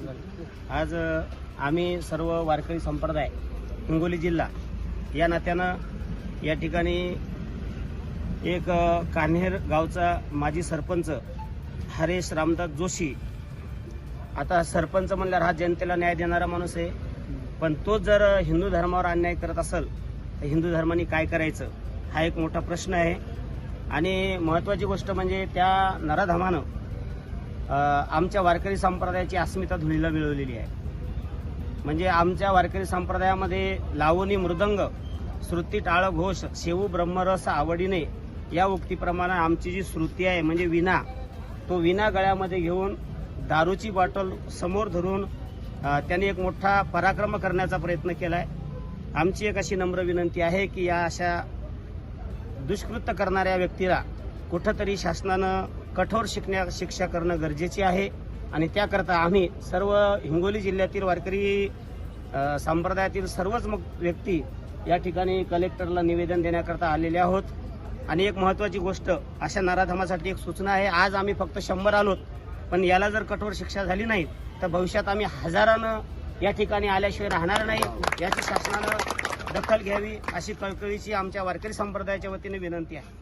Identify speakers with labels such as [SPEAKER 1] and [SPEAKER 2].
[SPEAKER 1] आज आम्ही सर्व वारकरी संप्रदाय हिंगोली जिल्हा या नात्यानं या ठिकाणी एक कान्हेर गावचा माजी सरपंच हरेश रामदास जोशी आता सरपंच म्हणल्यावर हा जनतेला न्याय देणारा माणूस आहे. पण तो जर हिंदू धर्मावर अन्याय करत असेल तर हिंदू धर्माने काय करायचं? हा एक मोठा प्रश्न आहे. आणि महत्त्वाची गोष्ट म्हणजे त्या नराधमानं आमच्या वारकरी संप्रदायाची अस्मिता धुळीला मिळवलेली आहे. म्हणजे आमच्या वारकरी संप्रदायामध्ये लावणी मृदंग श्रुती टाळ घोष शेवू ब्रह्मरस आवडीने या उक्तीप्रमाणे आमची जी श्रुती आहे म्हणजे विना तो विना गळ्यामध्ये घेऊन दारूची बॉटल समोर धरून त्याने त्यांनी एक मोठा पराक्रम करण्याचा प्रयत्न केला आहे आमची एक अशी नम्र विनंती आहे की या अशा दुष्कृत्य करणाऱ्या व्यक्तीला कुठंतरी शासनानं कठोर शिकण्या शिक्षा करणं गरजेचे आहे. आणि त्याकरता आम्ही सर्व हिंगोली जिल्ह्यातील वारकरी संप्रदायातील सर्वच मग व्यक्ती या ठिकाणी कलेक्टरला निवेदन देण्याकरता आलेले आहोत. आणि एक महत्वाची गोष्ट अशा नराधमासाठी एक सूचना आहे आज आम्ही फक्त शंभर आलोत पण याला जर कठोर शिक्षा झाली नाही तर भविष्यात आम्ही हजारानं या ठिकाणी आल्याशिवाय राहणार नाही. याची शासनानं दखल घ्यावी अशी कळकळीची आमच्या वारकरी संप्रदायाच्या वतीने विनंती आहे.